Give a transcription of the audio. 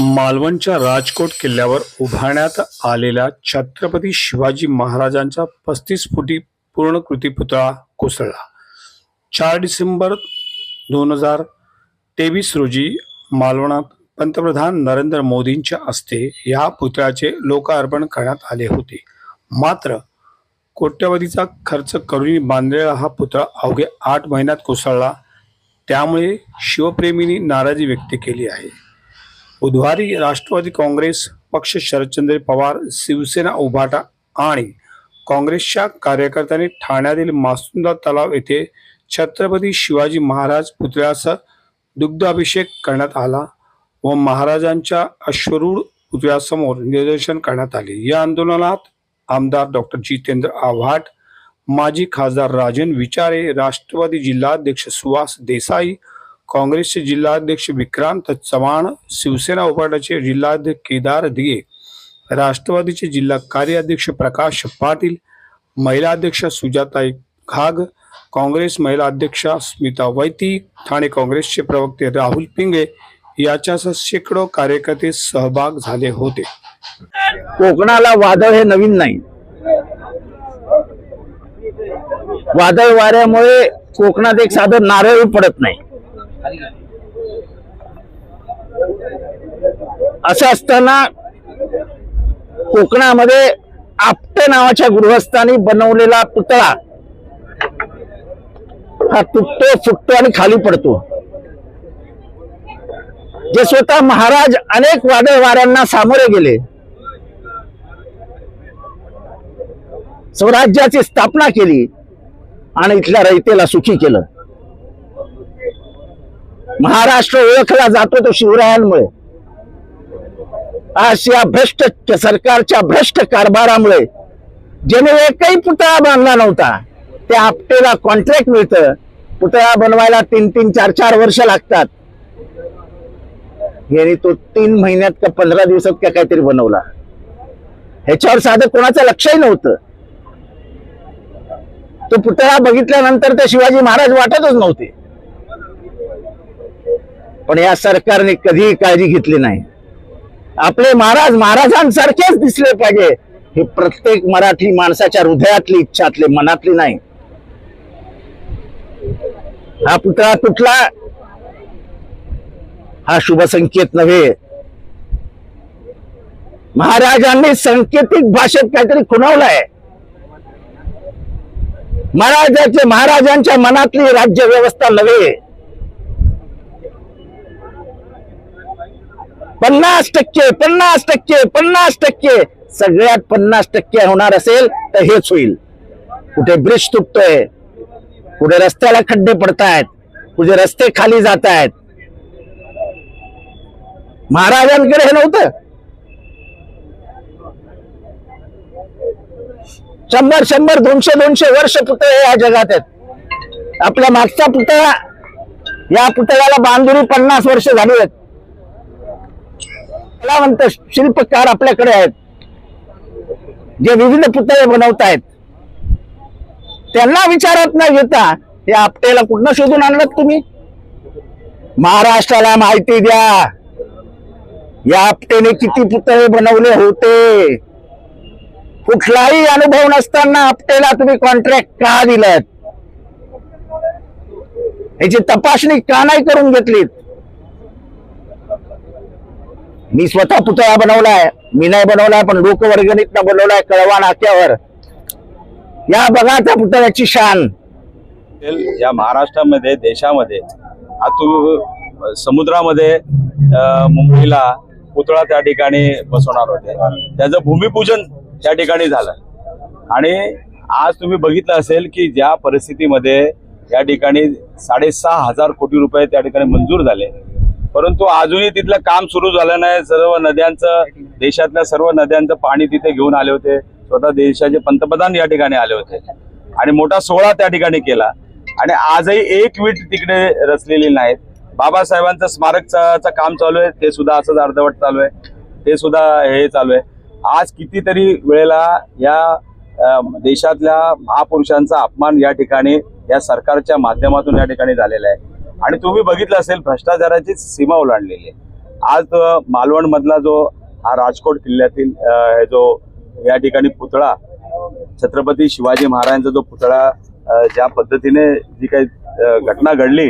मालवणच्या राजकोट किल्ल्यावर उभारण्यात आलेल्या छत्रपती शिवाजी महाराजांचा पस्तीस फुटी पूर्णकृती पुतळा कोसळला. चार डिसेंबर दोन हजार तेवीस रोजी मालवणात पंतप्रधान नरेंद्र मोदींच्या हस्ते या पुतळ्याचे लोकार्पण करण्यात आले होते. मात्र कोट्यवधीचा खर्च करून बांधलेला हा पुतळा अवघे आठ महिन्यात कोसळला. त्यामुळे शिवप्रेमींनी नाराजी व्यक्त केली आहे. बुधवारी राष्ट्रवादी काँग्रेस पक्ष शरदचंद्र पवार शिवसेना उभाटा आणि काँग्रेसच्या कार्यकर्त्यांनी ठाण्यातील मासुंदा तलाव येथे छत्रपती शिवाजी महाराज पुतळ्याचा दुग्धाभिषेक करण्यात आला व महाराजांच्या अश्वरूढ पुतळ्यासमोर निदर्शन करण्यात आले. या आंदोलनात आमदार डॉक्टर जितेंद्र आव्हाड माजी खासदार राजन विचारे राष्ट्रवादी जिल्हाध्यक्ष सुहास देसाई काँग्रेसचे जिल्हाध्यक्ष विक्रांत चव्हाण शिवसेना उपाटाचे जिल्हाध्यक्ष केदार दिगे राष्ट्रवादीचे जिल्हा कार्याध्यक्ष प्रकाश पाटील महिला अध्यक्ष सुजाताई घाग काँग्रेस महिला अध्यक्षा स्मिता वैती ठाणे काँग्रेसचे प्रवक्ते राहुल पिंगे याच्यासह शेकडो कार्यकर्ते सहभाग झाले होते. कोकणाला वादळ हे नवीन नाही. वादळ वाऱ्यामुळे कोकणात एक साधं नारळ पडत नाही. असं असताना कोकणामध्ये आपटे नावाच्या गृहस्थांनी बनवलेला पुतळा हा तुटतो फुटतो आणि खाली पडतो. जे स्वतः महाराज अनेक वादळ वाऱ्यांना सामोरे गेले. स्वराज्याची स्थापना केली आणि इथल्या रयतेला सुखी केलं. महाराष्ट्र ओळखला जातो तो शिवरायांमुळे. आज या भ्रष्ट सरकारच्या भ्रष्ट कारभारामुळे. ज्याने एकही पुतळा बांधला नव्हता त्या आपटेला कॉन्ट्रॅक्ट मिळतं. पुतळा बनवायला तीन तीन चार चार वर्ष लागतात. याने तो तीन महिन्यात का पंधरा दिवसात का काहीतरी बनवला. ह्याच्यावर साधं कोणाचं लक्षही नव्हतं. तो पुतळा बघितल्यानंतर ते शिवाजी महाराज वाटतच नव्हते. पण या सरकारने कधीही काळजी घेतली नाही. आपले महाराज महाराजांसारखेच दिसले पाहिजे. हे प्रत्येक मराठी माणसाच्या हृदयातली इच्छातले मनातली नाही. हा पुतळा तुटला. हा शुभ संकेत नव्हे. महाराजांनी सांकेतिक भाषेत काहीतरी खुणावलाय. महाराजाचे महाराजांच्या मनातली राज्य व्यवस्था नव्हे. पन्नास टक्के पन्नास टक्के पन्नास टक्के. सगळ्यात पन्नास टक्के होणार असेल तर हेच होईल. कुठे ब्रिज तुटतोय कुठे रस्त्याला खड्डे पडतायत कुठे रस्ते खाली जात आहेत महाराजांकडे हे नव्हतं. शंभर शंभर दोनशे दोनशे वर्ष पुतळे या जगात आहेत. आपल्या मागचा पुतळा या पुतळ्याला बांधुरी पन्नास वर्ष झाली आहेत कलावंत शिल्पकार आपल्याकडे आहेत. जे विविध पुतळे बनवत आहेत त्यांना विचारात न घेता हे आपटेला कुठनं शोधून आणलं तुम्ही? महाराष्ट्राला माहिती द्या. या आपटेने किती पुतळे बनवले होते. कुठलाही अनुभव नसताना आपटेला तुम्ही कॉन्ट्रॅक्ट का दिलात याची तपासणी का नाही करून घेतलीत? मी स्वतः पुतळा बनवलाय. मी नाही बनवलाय पण लोकवर्गणीत बनवलाय कळवा नाक्यावर. या बघा त्या पुतळ्याची शान. या महाराष्ट्रामध्ये देशामध्ये आज समुद्रामध्ये मुंबईला पुतळा त्या ठिकाणी बसवणार होते. त्याचं भूमिपूजन त्या ठिकाणी झालं. आणि आज तुम्ही बघितलं असेल की ज्या परिस्थितीमध्ये या ठिकाणी साडेसहा हजार कोटी रुपये त्या ठिकाणी मंजूर झाले. परंतु अजूनही तिथलं काम सुरू झालं नाही. सर्व नद्यांचं देशातल्या सर्व नद्यांचं पाणी तिथे घेऊन आले होते. स्वतः देशाचे पंतप्रधान या ठिकाणी आले होते. आणि मोठा सोहळा त्या ठिकाणी केला. आणि आजही एक वीट तिकडे रचलेली नाहीत. बाबासाहेबांचं स्मारकचं काम चालू आहे. ते सुद्धा असंच अर्धवट चालू आहे. ते सुद्धा हे चालू आहे. आज कितीतरी वेळेला या देशातल्या महापुरुषांचा अपमान या ठिकाणी या सरकारच्या माध्यमातून या ठिकाणी झालेला आहे. आणि तुम्ही बघितलं असेल भ्रष्टाचाराची सीमा ओलांडलेली आहे. आज मालवण मधला जो हा राजकोट किल्ल्यातील जो या ठिकाणी पुतळा छत्रपती शिवाजी महाराजांचा जो पुतळा ज्या पद्धतीने जी काही घटना घडली